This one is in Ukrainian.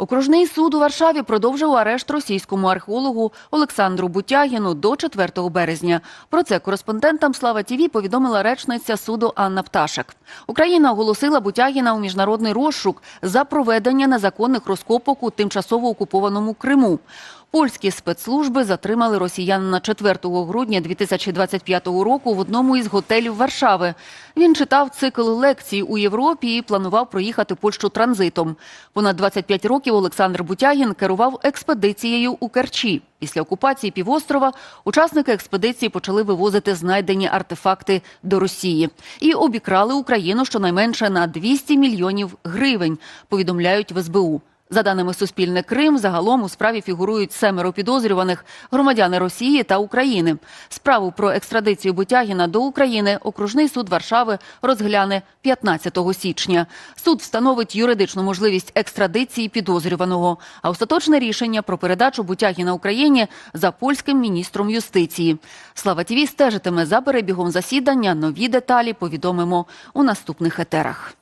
Окружний суд у Варшаві продовжив арешт російському археологу Олександру Бутягіну до 4 березня. Про це кореспондентам Слава Тіві повідомила речниця суду Анна Пташек. Україна оголосила Бутягіна у міжнародний розшук за проведення незаконних розкопок у тимчасово окупованому Криму. Польські спецслужби затримали росіянина 4 грудня 2025 року в одному із готелів Варшави. Він читав цикл лекцій у Європі і планував проїхати Польщу транзитом. Понад 25 років Олександр Бутягін керував експедицією у Керчі. Після окупації півострова учасники експедиції почали вивозити знайдені артефакти до Росії і обікрали Україну щонайменше на 200 мільйонів гривень. Повідомляють в СБУ. За даними Суспільне Крим, загалом у справі фігурують семеро підозрюваних громадяни Росії та України. Справу про екстрадицію Бутягіна до України окружний суд Варшави розгляне 15 січня. Суд встановить юридичну можливість екстрадиції підозрюваного, а остаточне рішення про передачу Бутягіна Україні за польським міністром юстиції. Слава ТІВІ стежитиме за перебігом засідання. Нові деталі повідомимо у наступних етерах.